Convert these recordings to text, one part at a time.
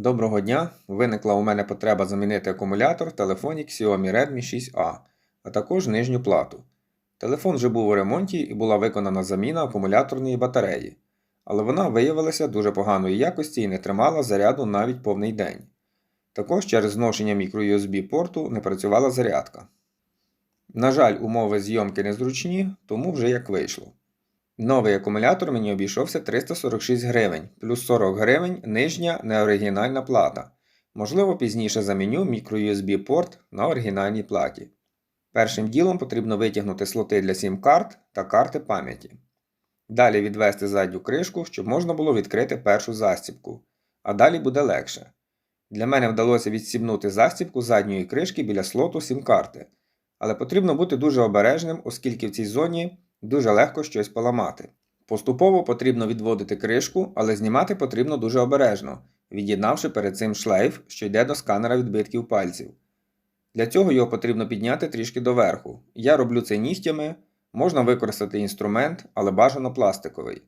Доброго дня! Виникла у мене потреба замінити акумулятор в телефоні Xiaomi Redmi 6A, а також нижню плату. Телефон вже був у ремонті і була виконана заміна акумуляторної батареї, але вона виявилася дуже поганої якості і не тримала заряду навіть повний день. Також через зношення microUSB порту не працювала зарядка. На жаль, умови зйомки незручні, тому вже як вийшло. Новий акумулятор мені обійшовся 346 гривень, плюс 40 гривень нижня неоригінальна плата. Можливо, пізніше заміню microUSB порт на оригінальній платі. Першим ділом потрібно витягнути слоти для SIM-карт та карти пам'яті. Далі відвести задню кришку, щоб можна було відкрити першу застібку, а далі буде легше. Для мене вдалося відстібнути застібку задньої кришки біля слоту SIM-карти, але потрібно бути дуже обережним, оскільки в цій зоні дуже легко щось поламати. Поступово потрібно відводити кришку, але знімати потрібно дуже обережно, від'єднавши перед цим шлейф, що йде до сканера відбитків пальців. Для цього його потрібно підняти трішки доверху. Я роблю це нігтями, можна використати інструмент, але бажано пластиковий.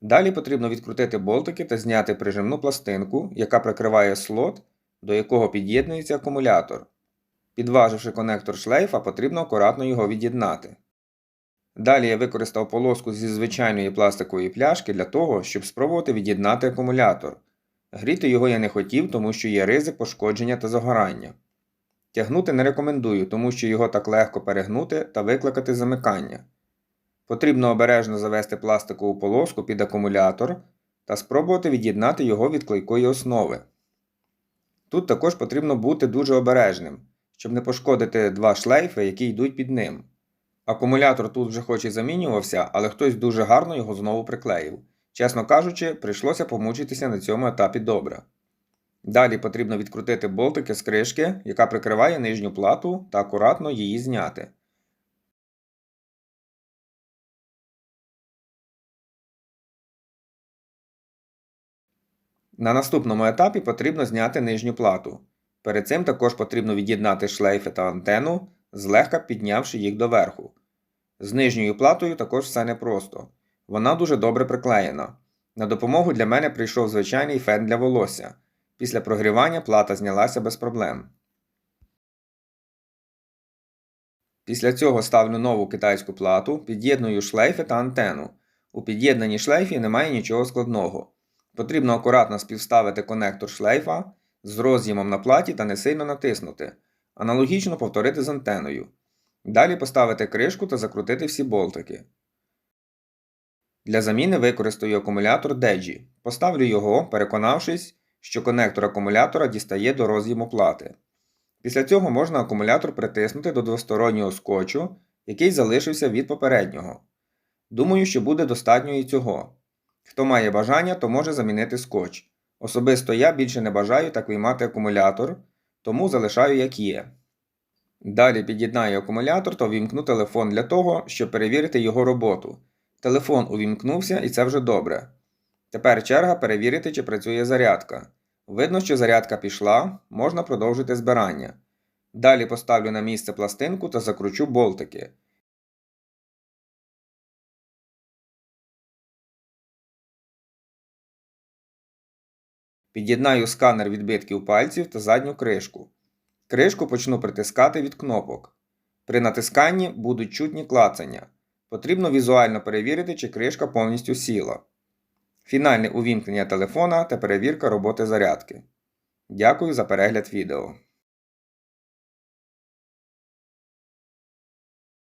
Далі потрібно відкрутити болтики та зняти прижимну пластинку, яка прикриває слот, до якого під'єднується акумулятор. Підваживши конектор шлейфа, потрібно акуратно його від'єднати. Далі я використав полоску зі звичайної пластикової пляшки для того, щоб спробувати від'єднати акумулятор. Гріти його я не хотів, тому що є ризик пошкодження та загорання. Тягнути не рекомендую, тому що його так легко перегнути та викликати замикання. Потрібно обережно завести пластикову полоску під акумулятор та спробувати від'єднати його від клейкої основи. Тут також потрібно бути дуже обережним, щоб не пошкодити два шлейфи, які йдуть під ним. Акумулятор тут вже хоч і замінювався, але хтось дуже гарно його знову приклеїв. Чесно кажучи, прийшлося помучитися на цьому етапі добре. Далі потрібно відкрутити болтики з кришки, яка прикриває нижню плату, та акуратно її зняти. На наступному етапі потрібно зняти нижню плату. Перед цим також потрібно від'єднати шлейфи та антенну, злегка піднявши їх доверху. З нижньою платою також все непросто. Вона дуже добре приклеєна. На допомогу для мене прийшов звичайний фен для волосся. Після прогрівання плата знялася без проблем. Після цього ставлю нову китайську плату, під'єдную шлейфи та антенну. У під'єднанні шлейфі немає нічого складного. Потрібно акуратно співставити конектор шлейфа з роз'ємом на платі та не сильно натиснути. Аналогічно повторити з антеною. Далі поставити кришку та закрутити всі болтики. Для заміни використаю акумулятор DEGI. Поставлю його, переконавшись, що конектор акумулятора дістає до роз'єму плати. Після цього можна акумулятор притиснути до двостороннього скотчу, який залишився від попереднього. Думаю, що буде достатньо і цього. Хто має бажання, то може замінити скотч. Особисто я більше не бажаю так виймати акумулятор, тому залишаю як є. Далі під'єднаю акумулятор та увімкну телефон для того, щоб перевірити його роботу. Телефон увімкнувся і це вже добре. Тепер черга перевірити, чи працює зарядка. Видно, що зарядка пішла, можна продовжити збирання. Далі поставлю на місце пластинку та закручу болтики. Під'єднаю сканер відбитків пальців та задню кришку. Кришку почну притискати від кнопок. При натисканні будуть чутні клацання. Потрібно візуально перевірити, чи кришка повністю сіла. Фінальне увімкнення телефона та перевірка роботи зарядки. Дякую за перегляд відео.